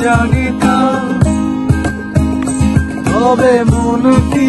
জানিতাম তবে মন কি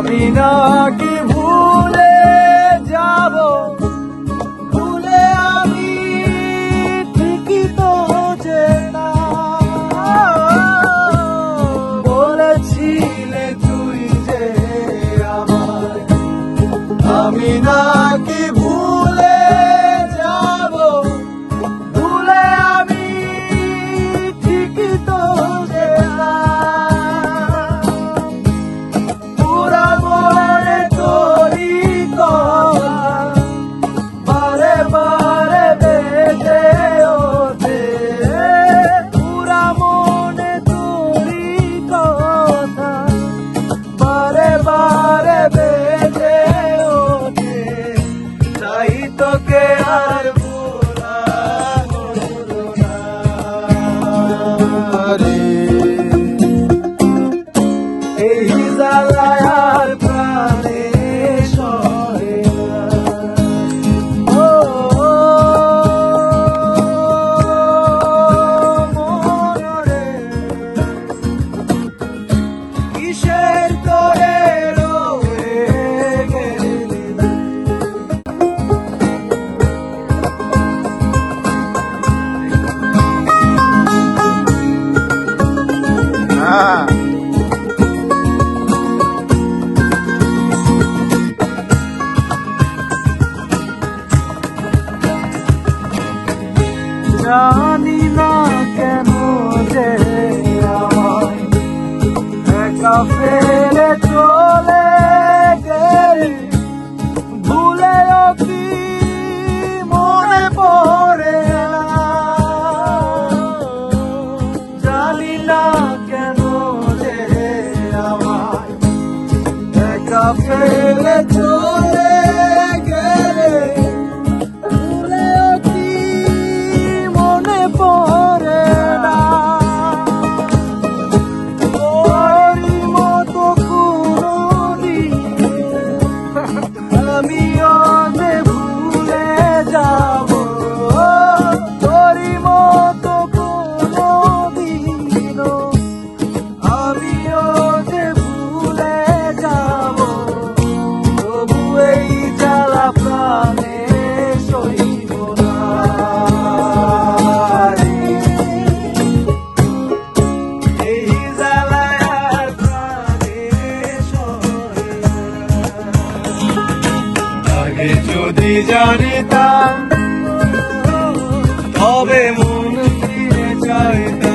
পাবি না জানি না কেন যে আমায়। একা ফেলে চোখ কি তা তবে মন ফিরে যায়